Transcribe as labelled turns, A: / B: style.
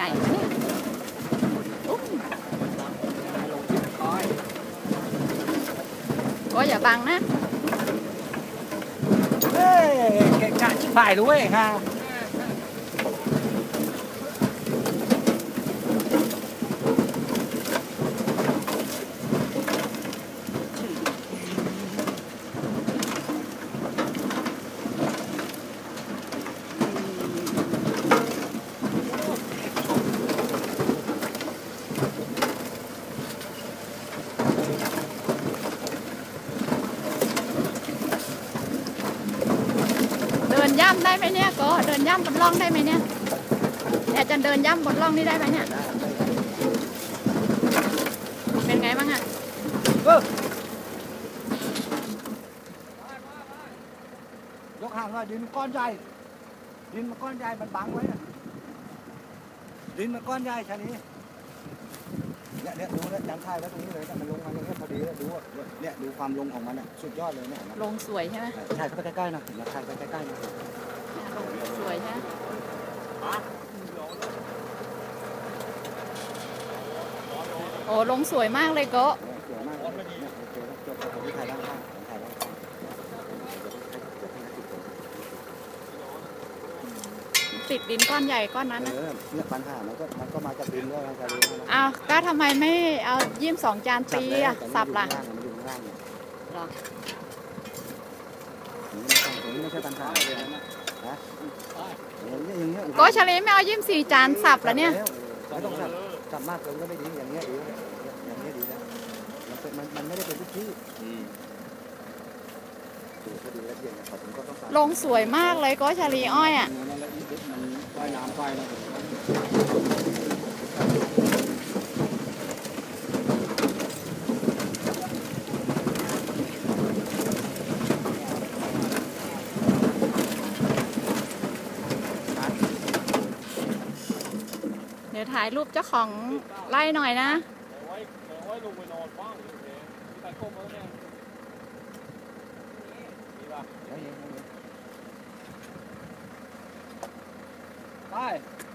A: ไงวะเนี่ยอุ๊ย
B: ลงที่ร้อย
A: ก็อย่าบังนะ
B: เฮ้ยเกะกะชิบหายด้วยฮะ
A: เดิน ย่ำได้ไหมเนี่ยก็เดินย่ำบนร่องได้ไหมเนี่ยแอดจะเดินย่ำบนร่องนี่ได้ไหมเนี่ยเป็นไงบ้างอะ
B: ยกห่างว่าดินก้อนใหญ่ดินมันก้อนใหญ่มันบังไว้ดินมันก้อนใหญ่ชะนี้ เนี่ยเนี่ยดูนะจำค่ายไว้ตรงนี้เลยแต่มันลงมาอย่างเงี้ยพอดีเลยดูว่าเนี่ยดูความลงของมันอะสุดยอดเลยเนี่ย
A: ลงสวยใช่ไหม
B: ถ่ายเข้าไปใกล้ๆหนะมาถ่ายไปใกล้ๆหนะ
A: ลงสวยใช่ไหมโอ้ลงสวยมากเลยโก็
B: สวยมากเลยเนี่ยโอเคแล้วจบแล้วผมถ่ายด้านข้างผมถ่ายด้านข้างเดี๋ยวให้เดี๋ยวให้ ติดผม
A: ติดดินก้อนใหญ่ก้อนนั้นนะ
B: เออเนี่ยปัญหามันก็มันก็มาจากดินด้วยนะจากดินนะ
A: อ้าวก็ทำไมไม่เอายี่มสองจานตีอะสับล่ะ
B: มันอยู่ข้างล่างเนี่ย
A: หรอ
B: มันอยู่ข้างล่างเนี่ยตรงนี้ไม่ใช่ปัญหาเลยนะฮะอย่างเงี้ยอย่างเงี้ย
A: โก็เฉลี่ยไม่เอายี่มสี่จานสับแล้วเนี่ย
B: ไม่ต้องสับสับมากเกินก็ไม่ดีอย่างเงี้ยดีอย่างเงี้ยดีแล้วมันเป็นมันมันไม่ได้เป็นทุกที่ดูพอดีละเอียดนะครับผมก็ต้องการ
A: ลงสวยมากเลยก็เฉลี่ยอ้อยอะ
B: นั่นแหละ
A: เดี๋ยวถ่ายรูปเจ้าของไร่หน่อยนะ
C: ไว้ไว้ลง